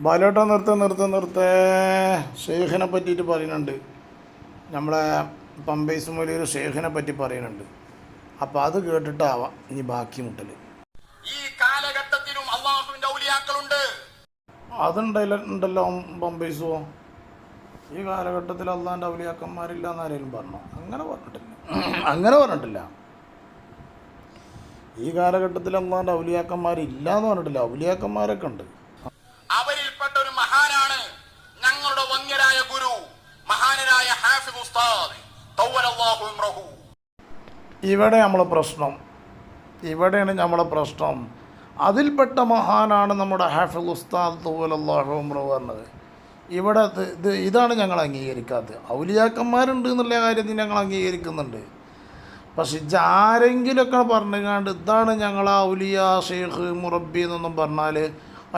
ബാലോട്ട നിർത്ത നിർത്ത നിർത്ത. ഷെയ്ഖിനെ പറ്റിയിട്ട് പറയുന്നുണ്ട്. നമ്മളെ പമ്പൈസ് ഒരു ഷെയ്ഖിനെ പറ്റി പറയുന്നുണ്ട്. അപ്പൊ അത് കേട്ടിട്ടാവാം ഇനി ബാക്കി മുട്ടൽ ഈ കാലഘട്ടത്തിലും അള്ളാഹുവിന്റെ ഔലിയാക്കളുണ്ട്. അതുണ്ടല്ലോ ഉണ്ടല്ലോ പമ്പൈസോ. ഈ കാലഘട്ടത്തിൽ അള്ളാഹിന്റെ ഔലിയാക്കന്മാരില്ല എന്നാരെങ്കിലും പറഞ്ഞു? അങ്ങനെ പറഞ്ഞിട്ടില്ല. അങ്ങനെ പറഞ്ഞിട്ടില്ല. ഈ കാലഘട്ടത്തിൽ അള്ളാന്റെ ഔലിയാക്കന്മാരില്ല എന്ന് പറഞ്ഞിട്ടില്ല. ഔലിയാക്കന്മാരൊക്കെ ഉണ്ട്. അവരിൽപ്പെട്ട ഒരു മഹാനാണ് ഞങ്ങളുടെ വന്യരായ ഗുരു മഹാനരായ ഹാഫിദ് ഉസ്താദ്. തൗവലല്ലാഹു ഇവിടെ നമ്മളെ പ്രശ്നം. ഇവിടെയാണ് നമ്മളെ പ്രശ്നം. അതിൽപ്പെട്ട മഹാനാണ് നമ്മുടെ ഹാഫിൽ ഉസ്താദ് തൂവലല്ലാഹുമ്ര പറഞ്ഞത്. ഇവിടെ ഇത് ഇത് ഇതാണ് ഞങ്ങൾ അംഗീകരിക്കാത്തത്. ഔലിയാക്കന്മാരുണ്ട് എന്നുള്ള കാര്യത്തിൽ ഞങ്ങൾ അംഗീകരിക്കുന്നുണ്ട്. പക്ഷെ ഇത് ആരെങ്കിലുമൊക്കെ പറഞ്ഞുകൊണ്ട് ഇതാണ് ഞങ്ങൾ ഔലിയ ഷെയ്ഖ് മുറബി എന്നൊന്നും പറഞ്ഞാൽ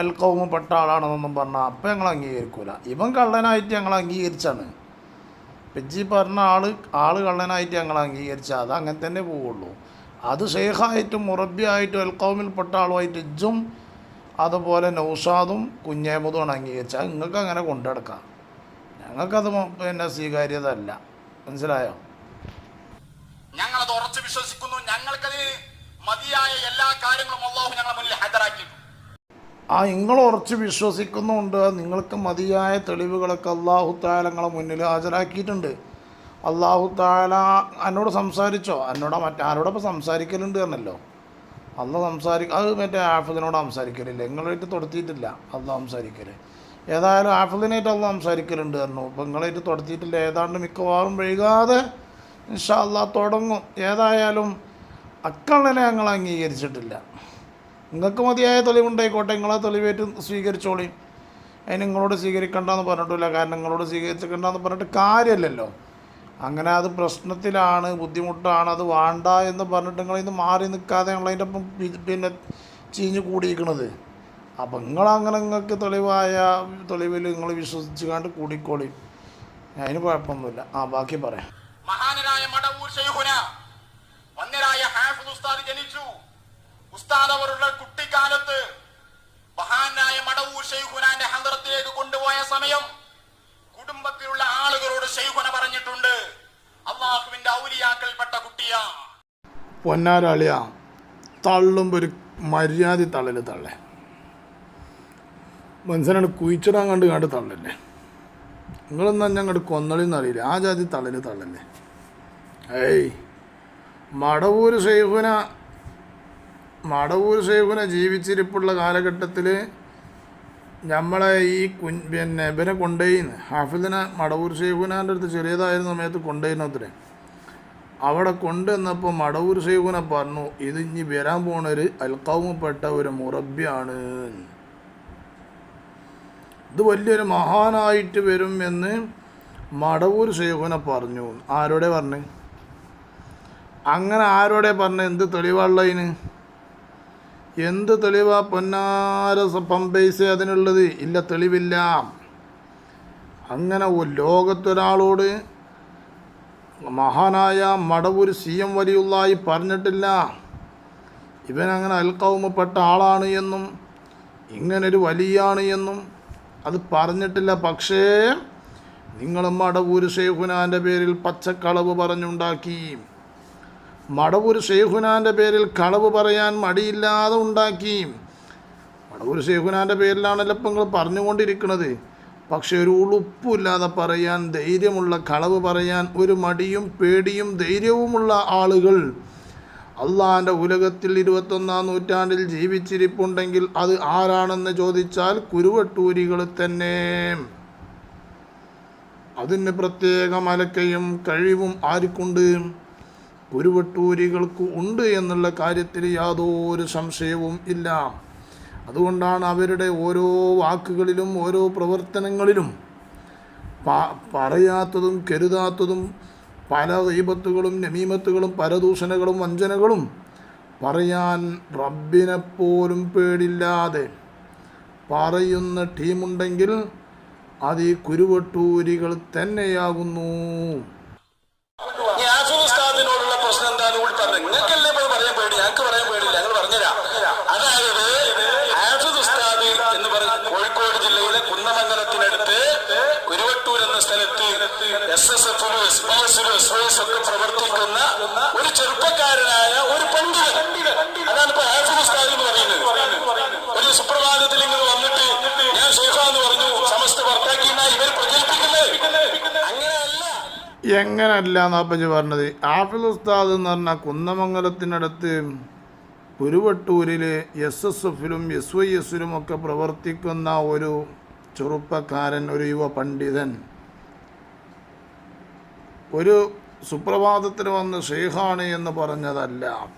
അൽക്കൗമ് പെട്ട ആളാണെന്നൊന്നും പറഞ്ഞാൽ അപ്പം ഞങ്ങൾ അംഗീകരിക്കൂല. ഇവൻ കള്ളനായിട്ട് ഞങ്ങൾ അംഗീകരിച്ചാണ്. പിജി പറഞ്ഞ ആൾ ആൾ കള്ളനായിട്ട് ഞങ്ങൾ അംഗീകരിച്ച അത് അങ്ങനെ തന്നെ പോവുള്ളൂ. അത് ഷെയ്ഖായിട്ടും മുറബിയായിട്ടും അൽക്കൗമിൽപ്പെട്ട ആളുമായിട്ട് ഇജ്ജും അതുപോലെ നൗഷാദും ആണ് അംഗീകരിച്ചത്. നിങ്ങൾക്ക് അങ്ങനെ കൊണ്ടുനടക്കാം. ഞങ്ങൾക്കത് പിന്നെ സ്വീകാര്യത അല്ല മനസ്സിലായോ? ഞങ്ങളത് ഉറച്ചു വിശ്വസിക്കുന്നു. ഞങ്ങൾക്കതിന് മതിയായ എല്ലാ കാര്യങ്ങളും അള്ളാഹു ഞങ്ങളുടെ മുന്നിൽ ഹാജരാക്കിയിട്ടുണ്ട്. ആ നിങ്ങൾ ഉറച്ച് വിശ്വസിക്കുന്നുണ്ട്. നിങ്ങൾക്ക് മതിയായ തെളിവുകളൊക്കെ അള്ളാഹു താലങ്ങളെ മുന്നിൽ ഹാജരാക്കിയിട്ടുണ്ട്. അള്ളാഹു താല എന്നോട് സംസാരിച്ചോ? എന്നോട് മറ്റാരോടൊപ്പം സംസാരിക്കലുണ്ട് എന്നല്ലോ അല്ല സംസാരി അത് മറ്റേ ആഫിദിനോട് സംസാരിക്കലില്ല. നിങ്ങളായിട്ട് തൊടുത്തിയിട്ടില്ല അല്ല സംസാരിക്കൽ ഏതായാലും ആഫിദിനായിട്ട് അല്ല സംസാരിക്കലുണ്ട് പറഞ്ഞു. ഇപ്പം നിങ്ങളായിട്ട് തൊടുത്തിയിട്ടില്ല. ഏതാണ്ട് മിക്കവാറും വൈകാതെ ഇൻഷാ അല്ലാ തുടങ്ങും. ഏതായാലും അക്കള്ളനെ ഞങ്ങൾ അംഗീകരിച്ചിട്ടില്ല. നിങ്ങൾക്ക് മതിയായ തെളിവുണ്ടായിക്കോട്ടെ നിങ്ങളെ തെളിവേറ്റ് സ്വീകരിച്ചോളി. അതിന് നിങ്ങളോട് സ്വീകരിക്കണ്ടെന്ന് പറഞ്ഞിട്ടില്ല. കാരണം നിങ്ങളോട് സ്വീകരിച്ചിട്ടുണ്ടെന്ന് പറഞ്ഞിട്ട് കാര്യമല്ലല്ലോ. അങ്ങനെ അത് പ്രശ്നത്തിലാണ് ബുദ്ധിമുട്ടാണ് അത് വേണ്ട എന്ന് പറഞ്ഞിട്ട് നിങ്ങളിന്ന് മാറി നിൽക്കാതെ ഞങ്ങളതിന്റെ ഒപ്പം പിന്നെ ചീഞ്ഞ് കൂടിയിരിക്കണത്. അപ്പം നിങ്ങളങ്ങനെ നിങ്ങൾക്ക് തെളിവായ തെളിവിൽ നിങ്ങൾ വിശ്വസിച്ച് കണ്ട് കൂടിക്കോളി. അതിന് കുഴപ്പമൊന്നുമില്ല. ആ ബാക്കി പറയാം. മഹാനരായ മടവൂർ ഷെയ്ഹുന വന്നരായ ഹാഫിദ് ഉസ്താദ് ജനിച്ചു. ഉസ്താദ് അവരുടെ കുട്ടിക്കാലത്ത് മഹാനായ മടവൂർ ഷെയ്ഖുനാന്റെ ഹന്തറത്തിലേക്ക് കൊണ്ടുപോയ സമയം കുടുംബത്തിലുള്ള ആളുകളോട് ഷെയ്ഖുന പറഞ്ഞിട്ടുണ്ട്. അള്ളാഹുവിന്റെ ഔലിയാക്കൽപ്പെട്ട കുട്ടിയാ. പൊന്നാരാളിയ തള്ളുമ്പോൾ ഒരു മര്യാദ തള്ളൽ തള്ളേ. മനുഷ്യനാണ് കുയിച്ചിടാൻ കണ്ട് കണ്ട് തള്ളല്ലേ? നിങ്ങളെന്നാ ഞങ്ങോട്ട് കൊന്നളിന്ന് അറിയില്ല ആ ജാതി തള്ളൽ തള്ളല്ലേ? ഏയ് മടവൂര് ഷെയ്ഖുന മടവൂർ ഷെയ്ഖുന ജീവിച്ചിരിപ്പുള്ള കാലഘട്ടത്തിൽ നമ്മളെ ഈ കുൻ പിന്നെ ഇവനെ കൊണ്ടുപോയിന്ന് ഹാഫിദിനെ മടവൂർ ഷെയ്ഖുനാന്റെ അടുത്ത് ചെറിയതായിരുന്ന സമയത്ത് കൊണ്ടുപോയിരുന്നത്രേ അവിടെ കൊണ്ടുവന്നപ്പോൾ മടവൂർ ഷെയ്ഖുനെ പറഞ്ഞു ഇത് ഇനി വരാൻ പോണൊരു അൽക്കൗമപ്പെട്ട ഒരു മുറബിയാണ് ഇത് വലിയൊരു മഹാനായിട്ട് വരും എന്ന് മടവൂർ ഷെയ്ഖുനെ പറഞ്ഞു. ആരോടെ പറഞ്ഞു? അങ്ങനെ ആരോടെ പറഞ്ഞു? എന്ത് തെളിവാള്ളതിന്? എന്ത് തെളിവാ പൊന്നാര പമ്പൈസ അതിനുള്ളത്? ഇല്ല തെളിവില്ല. അങ്ങനെ ലോകത്തൊരാളോട് മഹാനായ മടവൂർ സി എം വലിയുള്ളായി പറഞ്ഞിട്ടില്ല. ഇവനങ്ങനെ അൽക്കൗമപ്പെട്ട ആളാണ് എന്നും ഇങ്ങനൊരു വലിയാണ് എന്നും അത് പറഞ്ഞിട്ടില്ല. പക്ഷേ നിങ്ങൾ മടവൂർ ഷെയ്ഖുനാന്റെ പേരിൽ പച്ചക്കളവ് പറഞ്ഞുണ്ടാക്കി. മടവൂർ ഷെയ്ഖുനാന്റെ പേരിൽ കളവ് പറയാൻ മടിയില്ലാതെ ഉണ്ടാക്കി. മടവൂർ ഷെയ്ഖുനാന്റെ പേരിലാണല്ലോ ഇപ്പം നിങ്ങൾ പറഞ്ഞുകൊണ്ടിരിക്കുന്നത്. പക്ഷേ ഒരു ഉളുപ്പില്ലാതെ പറയാൻ ധൈര്യമുള്ള കളവ് പറയാൻ ഒരു മടിയും പേടിയും ധൈര്യവുമുള്ള ആളുകൾ അള്ളാന്റെ ഉലകത്തിൽ ഇരുപത്തൊന്നാം നൂറ്റാണ്ടിൽ ജീവിച്ചിരിപ്പുണ്ടെങ്കിൽ അത് ആരാണെന്ന് ചോദിച്ചാൽ കുരുവട്ടൂരികൾ തന്നെ. അതിന് പ്രത്യേക മലക്കയും കഴിവും ആർക്കുണ്ട്? കുരുവട്ടൂരികൾക്ക് ഉണ്ട് എന്നുള്ള കാര്യത്തിൽ യാതൊരു സംശയവും ഇല്ല. അതുകൊണ്ടാണ് അവരുടെ ഓരോ വാക്കുകളിലും ഓരോ പ്രവർത്തനങ്ങളിലും പറയാത്തതും കരുതാത്തതും പല ദൈവത്തുകളും നമീമത്തുകളും പരദൂഷണകളും വഞ്ചനകളും പറയാൻ റബ്ബിനെപ്പോലും പേടില്ലാതെ പറയുന്ന ടീമുണ്ടെങ്കിൽ അത് ഈ കുരുവട്ടൂരികൾ തന്നെയാകുന്നു. പ്രശ്നം എന്താണ് കൂടി പറഞ്ഞു നിങ്ങൾക്കല്ലേ ഇപ്പോൾ പറയാൻ പേടി ഞങ്ങൾക്ക് പറയാൻ പേടില്ല ഞങ്ങൾ പറഞ്ഞുതരാം അതായത് എസ് എസ് എഫിലും എസ് പി എസിലും എസ് വൈ എസ് ഒക്കെ പ്രവർത്തിക്കുന്ന ഒരു ചെറുപ്പക്കാരനായ ഒരു പണ്ഡിതൻ അതാണ് ഇപ്പൊ ഹാഫിദ് ഉസ്താദ് എന്ന് പറയുന്നത് ഒരു സുപ്രഭാതത്തിൽ ഇങ്ങനെ വന്നിട്ട് ഞാൻ ഷെയ്ഖാന്ന് പറഞ്ഞു സമസ്ത പുറത്താക്കി എന്നാ ഇവർ പ്രചരിപ്പിക്കുന്നത് അങ്ങനെയല്ല എങ്ങനല്ല എന്നാപ്പജി പറഞ്ഞത്? ആഫിൽ ഉസ്താദ് എന്ന് പറഞ്ഞാൽ കുന്നമംഗലത്തിനടുത്ത് പുരുവട്ടൂരിൽ എസ് എസ് എഫിലും എസ് വൈ എസിലും ഒക്കെ പ്രവർത്തിക്കുന്ന ഒരു ചെറുപ്പക്കാരൻ ഒരു യുവ പണ്ഡിതൻ. ഒരു സുപ്രഭാതത്തിന് വന്ന് ഷെയ്ഖാണ് എന്ന് പറഞ്ഞതല്ല.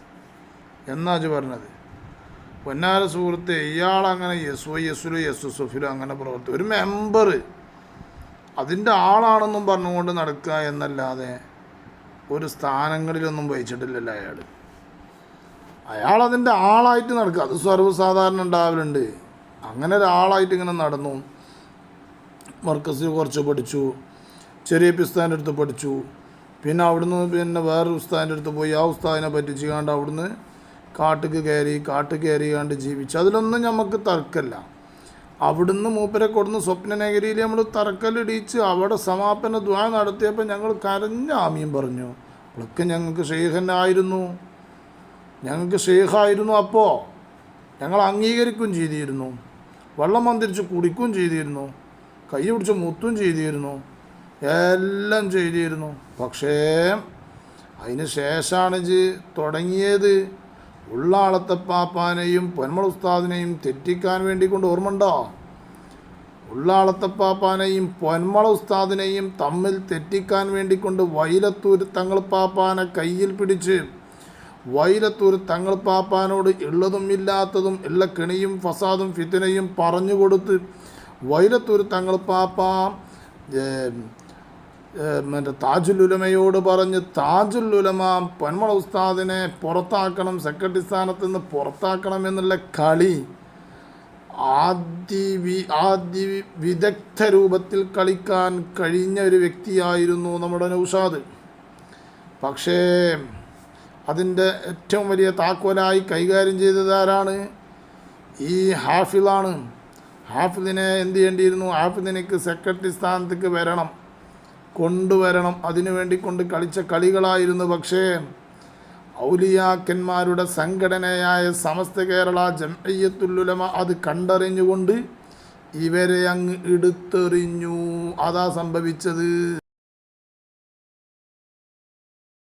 എന്നാജ് പറഞ്ഞത്? പൊന്നാര സുഹൃത്ത് ഇയാളങ്ങനെ എസ് വൈ എസിലും എസ് എസ് എഫിലും അങ്ങനെ പ്രവർത്തി ഒരു മെമ്പർ അതിന്റെ ആളാണെന്നും പറഞ്ഞുകൊണ്ട് നടക്കുക എന്നല്ലാതെ ഒരു സ്ഥാനങ്ങളിലൊന്നും വഹിച്ചിട്ടില്ലല്ലോ അയാൾ അയാൾ അതിന്റെ ആളായിട്ട് നടക്കുക. അത് സർവസാധാരണ ഉണ്ടാവലുണ്ട്. അങ്ങനെ ഒരാളായിട്ട് ഇങ്ങനെ നടന്നു. മർക്കസിൽ കുറച്ച് പഠിച്ചു. ചെറിയ പിസ്താന്റെ അടുത്ത് പഠിച്ചു. പിന്നെ അവിടുന്ന് പിന്നെ വേറൊരു ഉസ്താദിന്റെ അടുത്ത് പോയി. ആ ഉസ്താദിനെ പറ്റിച്ച് കണ്ട് അവിടുന്ന് കാട്ടിക്ക് കയറി കാട്ടിൽ കയറി കണ്ട് ജീവിച്ചു. അതിലൊന്നും നമുക്ക് തർക്കമില്ല. അവിടുന്ന് മൂപ്പരെ കൊടുന്ന് സ്വപ്നനഗരിയിൽ നമ്മൾ തറക്കല്ലിടിച്ച് അവിടെ സമാപന ദ്വാ നടത്തിയപ്പോൾ ഞങ്ങൾ കരഞ്ഞ ആമിയും പറഞ്ഞു അവൾക്ക് ഞങ്ങൾക്ക് ഷെയ്ഖനായിരുന്നു. ഞങ്ങൾക്ക് ഷെയ്ഖായിരുന്നു അപ്പോൾ ഞങ്ങൾ അംഗീകരിക്കുകയും ചെയ്തിരുന്നു. വെള്ളം മന്തിരിച്ച് കുടിക്കുകയും ചെയ്തിരുന്നു. കൈ പിടിച്ച് മുത്തും ചെയ്തിരുന്നു. എല്ലാം ചെയ്തിരുന്നു. പക്ഷേ അതിന് ശേഷമാണ് തുടങ്ങിയത്. ഉള്ളാളത്തെ പാപ്പാനെയും പൊന്മൾ ഉസ്താദിനെയും തെറ്റിക്കാൻ വേണ്ടി കൊണ്ട് ഓർമ്മണ്ടോ ഉള്ളാളത്തെ പാപ്പാനെയും പൊന്മള ഉസ്താദിനെയും തമ്മിൽ തെറ്റിക്കാൻ വേണ്ടി കൊണ്ട് വൈലത്തൂർ തങ്ങൾ പാപ്പാനെ കയ്യിൽ പിടിച്ച് വൈലത്തൂർ തങ്ങൾ പാപ്പാനോട് ഉള്ളതും ഇല്ലാത്തതും ഉള്ള കെണിയും ഫസാദും ഫിത്തിനയും പറഞ്ഞു കൊടുത്ത് വൈലത്തൂർ തങ്ങൾ പാപ്പ മറ്റേ താജുലുലമയോട് പറഞ്ഞ് താജുലുലമ പൊന്മള ഉസ്താദിനെ പുറത്താക്കണം സെക്രട്ടറി സ്ഥാനത്ത് നിന്ന് പുറത്താക്കണം എന്നുള്ള കളി ആദ്യ വി- ആദ്യ വിദഗ്ധ രൂപത്തിൽ കളിക്കാൻ കഴിഞ്ഞ ഒരു വ്യക്തിയായിരുന്നു നമ്മുടെ നൗഷാദ്. പക്ഷേ അതിന്റെ ഏറ്റവും വലിയ താക്കോലായി കൈകാര്യം ചെയ്തത് ആരാണ്? ഈ ഹാഫിളാണ്. ഹാഫിദിനെ എന്ത് ചെയ്യേണ്ടിയിരുന്നു? ഹാഫിദിനക്ക് സെക്രട്ടറി സ്ഥാനത്തേക്ക് വരണം. കൊണ്ടുവരണം. അതിനുവേണ്ടി കൊണ്ട് കളിച്ച കളികളായിരുന്നു പക്ഷേ ഔലിയാക്കന്മാരുടെ സംഘടനയായ സമസ്ത കേരള ജംഅയ്യത്തുല്ലുലമ അത് കണ്ടറിഞ്ഞുകൊണ്ട് ഇവരെ അങ്ങ് എടുത്തെറിഞ്ഞു. അതാ സംഭവിച്ചത്.